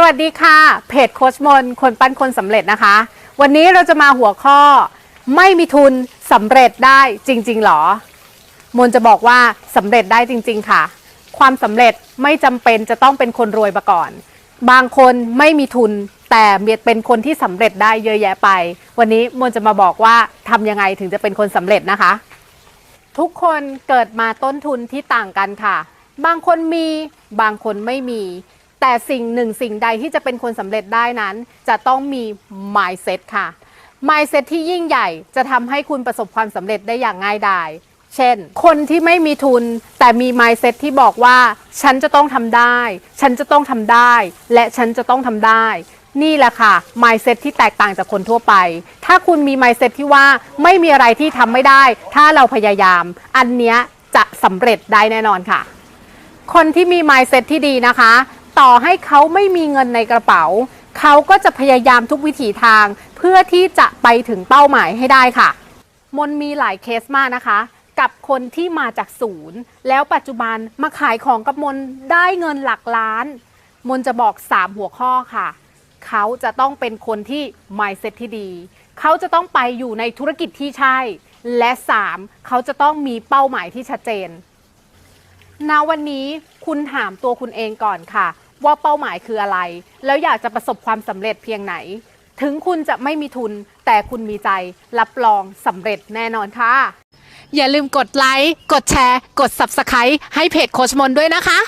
สวัสดีค่ะ เพจโคชมน คนปั้นคนสำเร็จนะคะ วันนี้เราจะมาหัวข้อไม่มีทุนสำเร็จได้จริง ๆหรอ มนจะบอกว่าสำเร็จได้จริง ๆ ค่ะ ความสำเร็จไม่จำเป็นจะต้องเป็นคนรวยมาก่อน บางคนไม่มีทุนแต่เป็นคนที่สำเร็จได้เยอะแยะไป วันนี้มนจะมาบอกว่าทำยังไงถึงจะเป็นคนสำเร็จนะคะ ทุกคนเกิดมาต้นทุนที่ต่างกันค่ะ บางคนมีบางคนไม่มี แต่สิ่งหนึ่งสิ่งใดที่จะเป็นคนสำเร็จได้นั้น จะต้องมี mindset ค่ะ mindset ที่ยิ่งใหญ่จะทำให้คุณประสบความสำเร็จได้อย่างง่ายดายเช่น คนที่ไม่มีทุนแต่มี mindset ที่บอกว่า ฉันจะต้องทำได้ ฉันจะต้องทำได้ และฉันจะต้องทำได้ นี่แหละค่ะ mindset ที่แตกต่างจากคนทั่วไป ถ้าคุณมี mindset ที่ว่าไม่มีอะไรที่ทำไม่ได้ ถ้าเราพยายาม อันเนี้ยจะสำเร็จได้แน่นอนค่ะ คนที่มี mindset ที่ดีนะคะ ต่อให้เขาไม่มีเงินในกระเป๋า เขาก็จะพยายามทุกวิถีทาง เพื่อที่จะไปถึงเป้าหมายให้ได้ค่ะ มนมีหลายเคสมากนะคะ กับคนที่มาจากศูนย์ แล้วปัจจุบันมาขายของกับมนได้เงินหลักล้าน มนจะบอก 3 หัวข้อค่ะ เขาจะต้องเป็นคนที่ mindset ที่ดี เขาจะต้องไปอยู่ในธุรกิจที่ใช่ และ 3 เขาจะต้องมีเป้าหมายที่ชัดเจนณวันนี้คุณถามตัวคุณเองก่อนค่ะ ว่าเป้าหมายคืออะไร แล้วอยากจะประสบความสำเร็จเพียงไหน ถึงคุณจะไม่มีทุน แต่คุณมีใจรับรองสำเร็จแน่นอนค่ะ อย่าลืมกดไลค์ กดแชร์ กด Subscribe ให้เพจโคชมนด้วยนะคะ